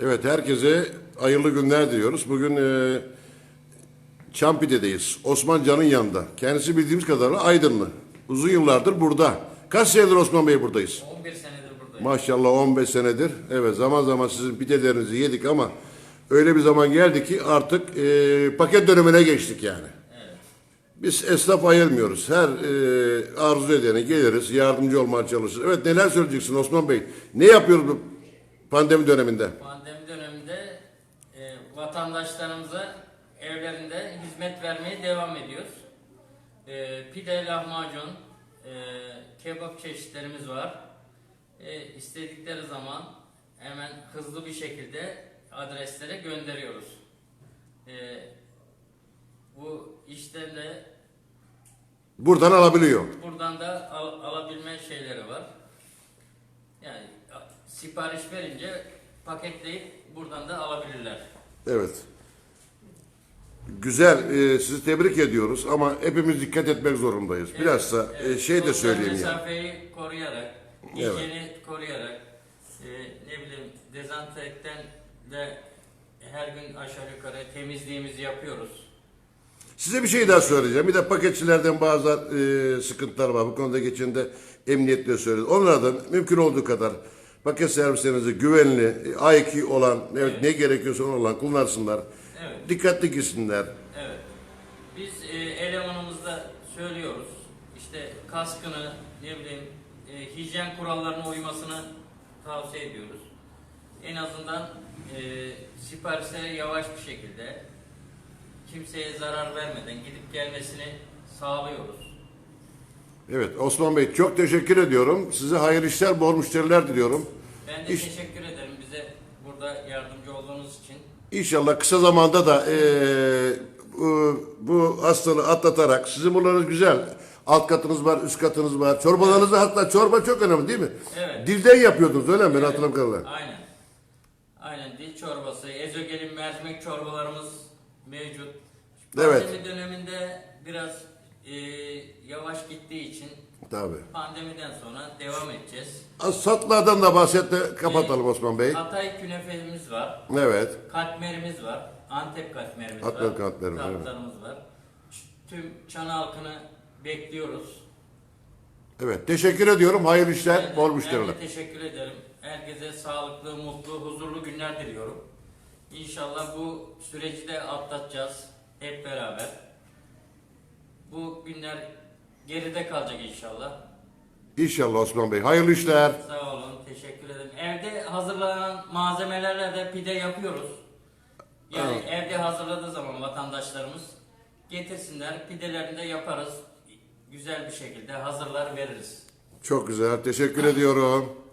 Evet herkese hayırlı günler diliyoruz. Bugün e, Çampide'deyiz. Osman Can'ın yanında. Kendisi bildiğimiz kadarıyla Aydınlı. Uzun yıllardır burada. Kaç senedir Osman Bey buradayız? 11 senedir buradayım. Maşallah 15 senedir. Evet zaman zaman sizin pidelerinizi yedik ama öyle bir zaman geldi ki artık e, paket dönemine geçtik yani. Biz esnaf ayırmıyoruz. Her e, arzu edene geliriz, yardımcı olmaya çalışırız. Evet neler söyleyeceksin Osman Bey? Ne yapıyoruz pandemi döneminde? Pandemi döneminde e, vatandaşlarımıza evlerinde hizmet vermeye devam ediyoruz. E, pide, lahmacun, e, kebap çeşitlerimiz var. E, istedikleri zaman hemen hızlı bir şekilde adreslere gönderiyoruz. E, bu işten de Buradan alabiliyor. Buradan da sipariş verince paketleyip buradan da alabilirler. Evet. Güzel. e, sizi tebrik ediyoruz ama hepimiz dikkat etmek zorundayız. Biraz da e, Evet, şey de sosyal söyleyeyim yani. mesafeyi koruyarak, hijyeni koruyarak, e, ne bileyim dezenfektan de her gün aşağı yukarı temizliğimizi yapıyoruz. Size bir şey daha söyleyeceğim. Bir de paketçilerden bazı e, sıkıntılar var. Bu konuda geçen de emniyetle söyledi. Onlardan mümkün olduğu kadar paket servislerinizi güvenli, e, A2 olan, evet, ne gerekiyorsa onu olan kullansınlar. Evet. Dikkatli gitsinler. Evet. Biz e, elemanımızda söylüyoruz. İşte kaskını, ne bileyim, e, hijyen kurallarına uymasını tavsiye ediyoruz. En azından e, siparişlere yavaş bir şekilde kimseye zarar vermeden gidip gelmesini sağlıyoruz. Evet Osman Bey çok teşekkür ediyorum. Size hayırlı işler, bol müşteriler diliyorum. Ben de İş- teşekkür ederim bize burada yardımcı olduğunuz için. İnşallah kısa zamanda da e, bu, bu hastalığı atlatarak sizin buralarınız güzel. Alt katınız var, üst katınız var. Çorbalarınız da hatta çorba çok önemli değil mi? Evet. Dilden yapıyordunuz öyle mi? Ben kadarıyla. Aynen. Aynen dil çorbası, ezogelin mercimek çorbalarımız mevcut. Evet. Pandemi döneminde biraz e, yavaş gittiği için Tabii. pandemiden sonra devam edeceğiz. Az Satlardan da bahsetti. Kapatalım Osman Bey. Hatay künefemiz var, Evet. katmerimiz var, Antep katmerimiz Antep var, katmerimiz, evet. tatlarımız var. Tüm çan halkını bekliyoruz. Evet. Teşekkür ediyorum. Hayırlı işler, Ben de- bol ben müşteriler. de teşekkür ederim. Herkese sağlıklı, mutlu, huzurlu günler diliyorum. İnşallah bu süreci de atlatacağız hep beraber. Bu günler geride kalacak inşallah. İnşallah Osman Bey. Hayırlı işler. Sağ olun, teşekkür ederim. Evde hazırlanan malzemelerle de pide yapıyoruz. Yani evde hazırladığı zaman vatandaşlarımız getirsinler, pidelerini de yaparız. Güzel bir şekilde hazırlar veririz. Çok güzel. Teşekkür ediyorum.